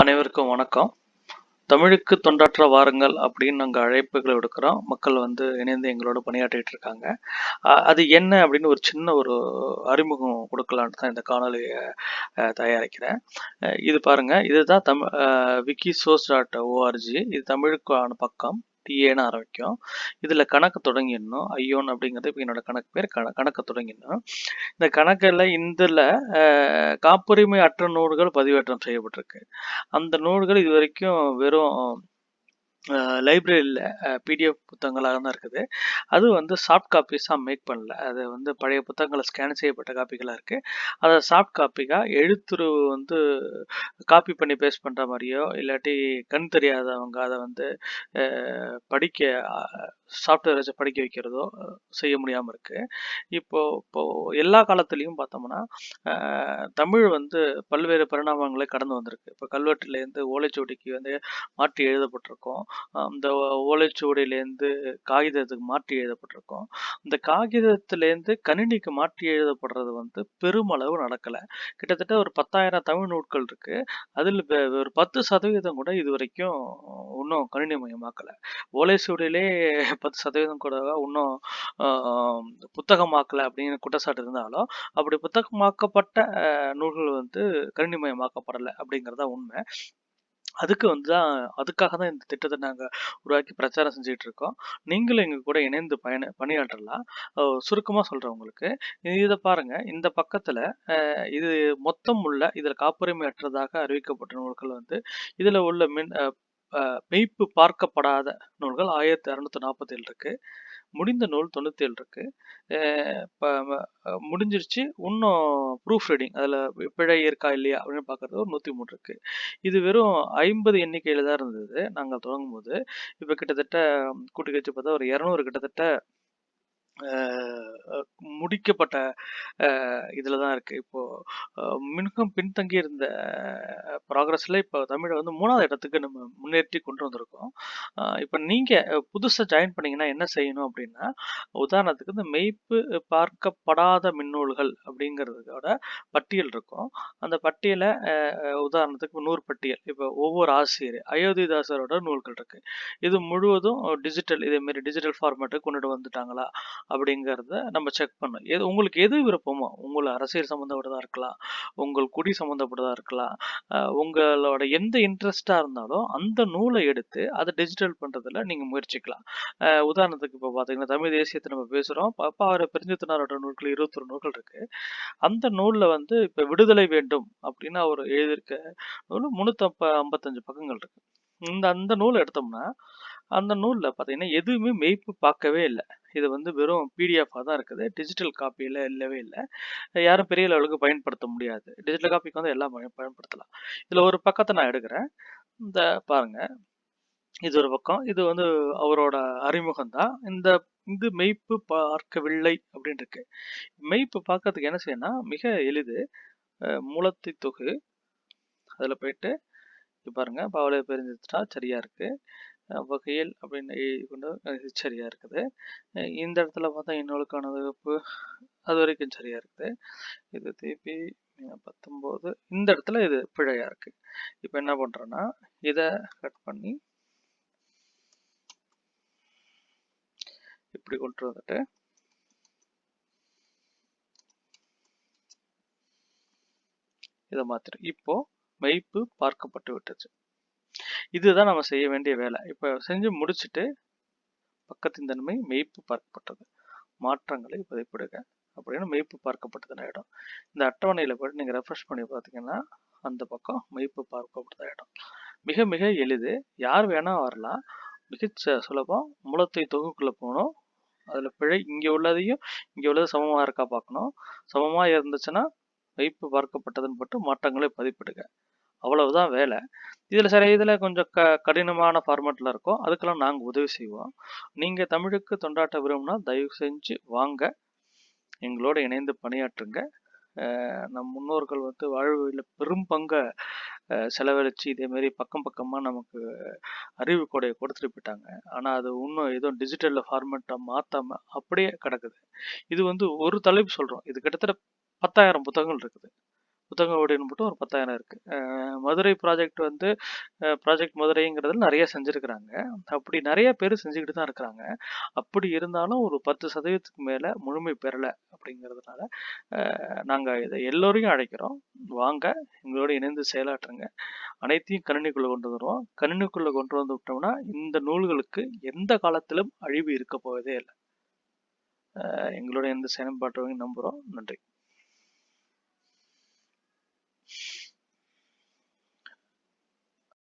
அனைவருக்கும் வணக்கம். தமிழுக்கு தொண்டாற்ற வாருங்கள் அப்படின்னு நாங்கள் அழைப்புகளை விடுக்கிறோம். மக்கள் வந்து இணைந்து எங்களோட பணியாற்றிட்டு இருக்காங்க. அது என்ன அப்படின்னு ஒரு சின்ன ஒரு அறிமுகம் கொடுக்கலான்ட்டு தான் இந்த காணொலியை தயாரிக்கிறேன். இது பாருங்க. இதுதான் Tamil wiki source dot ORG இது தமிழுக்கான பக்கம். டிஏன்னு ஆரம்பிக்கும். இதில் கணக்கு தொடங்கிடணும். ஐயோன் அப்படிங்கிறது இப்போ என்னோட கணக்கு பேர். கண கணக்கு தொடங்கிடணும். இந்த கணக்கில் இதில் காப்புரிமை அற்ற நூல்கள் பதிவேற்றம் செய்யப்பட்டிருக்கு. அந்த நூல்கள் இது வரைக்கும் வெறும் லைப்ரரியில் பிடிஎஃப் புத்தகங்களாக தான் இருக்குது. அது வந்து சாஃப்ட் காப்பீஸாக மேக் பண்ணல. அது வந்து பழைய புத்தகங்களை ஸ்கேன் செய்யப்பட்ட காப்பிகளாக இருக்குது அதை சாஃப்ட் காப்பிக்காக எழுத்துரு வந்து காப்பி பண்ணி பேஸ்ட் பண்ணுற மாதிரியோ இல்லாட்டி கண் தெரியாதவங்க அதை வந்து படிக்க சாஃப்ட்வேர் வச்சு படிக்க வைக்கிறதோ செய்ய முடியாமல் இருக்குது இப்போ இப்போ எல்லா காலத்துலேயும் பார்த்தோம்னா தமிழ் வந்து பல்வேறு பரிணாமங்களை கடந்து வந்திருக்கு. இப்போ கல்வெட்டுலேருந்து ஓலைச்சுவடிக்கு வந்து மாற்றி எழுதப்பட்டிருக்கும். அந்த ஓலைச்சுவடியிலேருந்து காகிதத்துக்கு மாற்றி எழுதப்பட்டிருக்கும். இந்த காகிதத்துலேருந்து கணினிக்கு மாற்றி எழுதப்படுறது வந்து பெருமளவு நடக்கலை. கிட்டத்தட்ட ஒரு பத்தாயிரம் தமிழ் நூட்கள் இருக்குது அதில் ஒரு பத்து சதவீதம் கூட இது வரைக்கும் இன்னும் கணினி மயமாக்கலை. ஓலைச்சுவடியிலே பத்து சதவீதம் கூட இன்னும் புத்தகமாக்கலை அப்படிங்கிற குற்றச்சாட்டு இருந்தாலும் அப்படி புத்தகமாக்கப்பட்ட நூல்கள் வந்து கணினிமயமாக்கப்படலை அப்படிங்கிறதா உண்மை. அதுக்கு வந்து தான் அதுக்காக தான் இந்த திட்டத்தை நாங்கள் உருவாக்கி பிரச்சாரம் செஞ்சுட்டு இருக்கோம். நீங்களும் எங்கள் கூட இணைந்து பயண பணியாற்றலாம். சுருக்கமாக சொல்கிறேன் உங்களுக்கு. இதை பாருங்க. இந்த பக்கத்தில் இது மொத்தம் உள்ள இதில் காப்புரிமை அற்றதாக அறிவிக்கப்பட்ட நூல்கள் வந்து இதில் உள்ள மின் அஹ், மெய்ப்பு பார்க்கப்படாத நூல்கள் ஆயிரத்தி அறுநூத்தி நாற்பத்தி ஏழு இருக்கு. முடிந்த நூல் தொண்ணூத்தி ஏழு இருக்கு முடிஞ்சிருச்சு. இன்னும் ப்ரூஃப் ரீடிங் அதில் பிழை இருக்கா இல்லையா அப்படின்னு பார்க்கறது ஒரு நூற்றி மூணு இருக்கு. இது வெறும் ஐம்பது எண்ணிக்கையில் தான் இருந்தது. நாங்கள் தொடங்கும் போது இப்போ கிட்டத்தட்ட கூட்டி கழிச்சு பார்த்தா ஒரு இரநூறு கிட்டத்தட்ட முடிக்கப்பட்ட இதில் தான் இருக்குது இப்போது மின்கம் பின்தங்கி இருந்த ப்ராக்ரஸில் இப்போ தமிழை வந்து மூணாவது இடத்துக்கு நம்ம முன்னேற்றி கொண்டு வந்திருக்கோம். இப்போ நீங்கள் புதுசாக ஜாயின் பண்ணீங்கன்னா என்ன செய்யணும் அப்படின்னா உதாரணத்துக்கு இந்த மெய்ப்பு பார்க்கப்படாத மின்னூல்கள் அப்படிங்கிறதுக்கோட பட்டியல் இருக்கும். அந்த பட்டியலை உதாரணத்துக்கு நூறு பட்டியல். இப்போ ஒவ்வொரு ஆசிரியர் அயோத்திதாசரோட நூல்கள் இருக்கு. இது முழுவதும் டிஜிட்டல் இதே மாதிரி டிஜிட்டல் ஃபார்மேட்டுக்கு கொண்டுட்டு வந்துட்டாங்களா? அப்படிங்கிறத நம்ம செக் பண்ணும் எது உங்களுக்கு எது விருப்பமோ உங்களை அரசியல் சம்மந்தப்பட்டதாக இருக்கலாம் உங்கள் குடி சம்மந்தப்பட்டதாக இருக்கலாம் உங்களோட எந்த இன்ட்ரெஸ்டாக இருந்தாலும் அந்த நூலை எடுத்து அதை டிஜிட்டல் பண்ணுறதுல நீங்கள் முயற்சிக்கலாம். உதாரணத்துக்கு இப்போ பார்த்தீங்கன்னா தமிழ் தேசியத்தை நம்ம பேசுகிறோம் பாப்பா அவரை பிரிஞ்சத்தினாரோட நூல்கள் இருபத்தொரு நூல்கள் இருக்குது அந்த நூலில் வந்து இப்போ விடுதலை வேண்டும் அப்படின்னு அவர் எழுதியிருக்க நூல் முந்நூற்றம்ப ஐம்பத்தஞ்சு பக்கங்கள் இருக்கு. இந்த அந்த நூல் எடுத்தோம்னா அந்த நூலில் பார்த்தீங்கன்னா எதுவுமே மெய்ப்பு பார்க்கவே இல்லை. இது வந்து வெறும் பிடிஎஃபாக தான் இருக்குது. டிஜிட்டல் காப்பியில் இல்லவே இல்லை. யாரும் பெரிய லெவலுக்கு பயன்படுத்த முடியாது. டிஜிட்டல் காப்பிக்கு வந்து எல்லாம் பயன்படுத்தலாம். இதில் ஒரு பக்கத்தை நான் எடுக்கிறேன். இந்த பாருங்க. இது ஒரு பக்கம். இது வந்து அவரோட அறிமுகம் தான். இந்த இது மெய்ப்பு பார்க்கவில்லை அப்படின்னு இருக்கு மெய்ப்பு பார்க்கறதுக்கு என்ன செய்யணும்னா மிக எளிது. மூலத்தை தொகு. அதில் போயிட்டு பாருங்க. பாவலை பெருந்துட்டா சரியா இருக்கு. வகையில் அப்படின்னு எழுதி கொண்டு சரியாக சரியா இருக்குது. இந்த இடத்துல பார்த்தா இன்னொருக்கான வகுப்பு அது வரைக்கும் சரியா இருக்குது. இது திருப்பி பத்தொம்போது இந்த இடத்துல இது பிழையா இருக்கு. இப்போ என்ன பண்றேன்னா இதை கட் பண்ணி இப்படி கொண்டு வந்துட்டு இதை மாத்திரம் இப்போ மெய்ப்பு பார்க்கப்பட்டு விட்டுச்சு. இதுதான் நம்ம செய்ய வேண்டிய வேலை. இப்போ செஞ்சு முடிச்சுட்டு பக்கத்தின் தன்மை மெய்ப்பு பார்க்கப்பட்டது. மாற்றங்களை பதிப்பிடுக அப்படின்னு மெய்ப்பு பார்க்கப்பட்டதுன்னு இடம் இந்த அட்டவணையில் போய்ட்டு நீங்கள் ரெஃப்ரெஷ் பண்ணி பார்த்தீங்கன்னா அந்த பக்கம் மெய்ப்பு பார்க்கப்பட்டது இடம் மிக மிக எளிது. யார் வேணால் வரலாம். மிக ச- சுலபம். மூலத்தை தொகுக்குள்ளே போகணும். அதில் பிழை இங்கே உள்ளதையும் இங்கே உள்ளது சமமாக இருக்கா பார்க்கணும். சமமாக இருந்துச்சுன்னா வைப்பு பார்க்கப்பட்டதுன்னு பட்டு மாற்றங்களை பதிப்பிடுங்க அவ்வளவுதான் வேலை. இதில் சில இதில் கொஞ்சம் க கடினமான ஃபார்மேட்டில் இருக்கும். அதுக்கெல்லாம் நாங்கள் உதவி செய்வோம். நீங்கள் தமிழுக்கு தொண்டாட்ட விரும்புனா தயவு செஞ்சு வாங்க. எங்களோட இணைந்து பணியாற்றுங்க. நம் முன்னோர்கள் வந்து வாழ்வில் பெரும் பங்கை செலவழித்து செலவழிச்சு இதே மாதிரி பக்கம் பக்கமாக நமக்கு அறிவு கொடையை கொடுத்துட்டு போயிட்டாங்க ஆனால் அது இன்னும் ஏதோ டிஜிட்டலில் ஃபார்மேட்டை மாற்றாம அப்படியே கிடக்குது. இது வந்து ஒரு தலைப்பு சொல்கிறோம் இது கிட்டத்தட்ட பத்தாயிரம் புத்தகங்கள் இருக்குது. புத்தக ஓடின்னு மட்டும் ஒரு பத்தாயிரம் இருக்கு. மதுரை ப்ராஜெக்ட் வந்து ப்ராஜெக்ட் மதுரைங்கிறதுல நிறைய செஞ்சுருக்கிறாங்க. அப்படி நிறைய பேர் செஞ்சுக்கிட்டு தான் இருக்கிறாங்க. அப்படி இருந்தாலும் ஒரு பத்து சதவீதத்துக்கு மேலே முழுமை பெறலை அப்படிங்கிறதுனால நாங்கள் இதை எல்லோரையும் அழைக்கிறோம். வாங்க எங்களோட இணைந்து செயலாற்றுங்க. அனைத்தையும் கணினிக்குள்ளே கொண்டு வந்துடுவோம் கணினிக்குள்ளே கொண்டு வந்து விட்டோம்னா இந்த நூல்களுக்கு எந்த காலத்திலும் அழிவு இருக்க போவதே இல்லை. எங்களோட எந்த செயல்பாட்டையும் நம்புகிறோம் நன்றி.